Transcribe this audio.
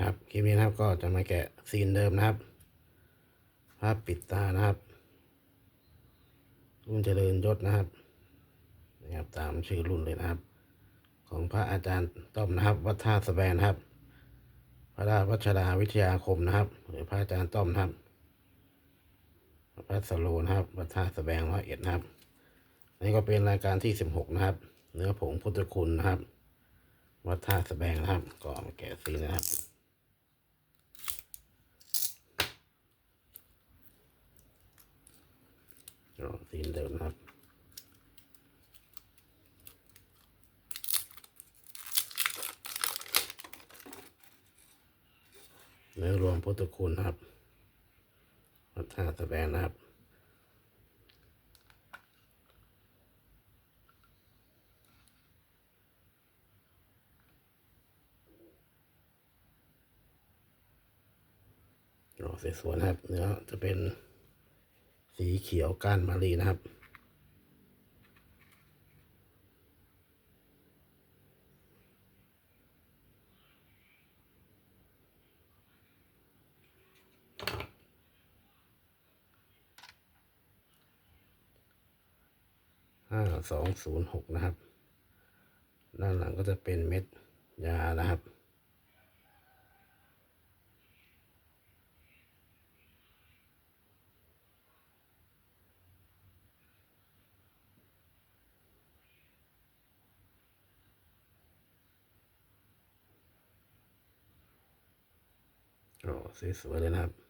ครับคลิปนี้นะครับก็จะมาแกะซีนเดิมนะครับ ภาพปิดตานะครับรุ่นเจริญยศนะครับนะครับตามชื่อรุ่นเลยนะครับ ของพระอาจารย์ต้อมนะครับ วัดท่าสแบนครับ พระราชวัชราวิทยาคมนะครับ หรือพระอาจารย์ต้อมนะครับพระสโลนะครับวัดท่าสแบงร้อยเอ็ดนะครับนนี้ก็เป็นรายการที่สิบหกนะครับ เนื้อผงพุทธคุณนะครับ วัดท่าสแบงนะครับก็มาแกะซีนะครับ ก็ซีนเดิมครับเนื้อรวมพุทธคุณครับวัดท่าสแบงนะครับรอสวยๆนะครับเนื้อจะเป็น สีเขียวก้านมะลีนะครับ ห้าสองศูนย์หกนะครับ ด้านหลังก็จะเป็นเม็ดยานะครับ โอ้สวยๆเลยนะครับ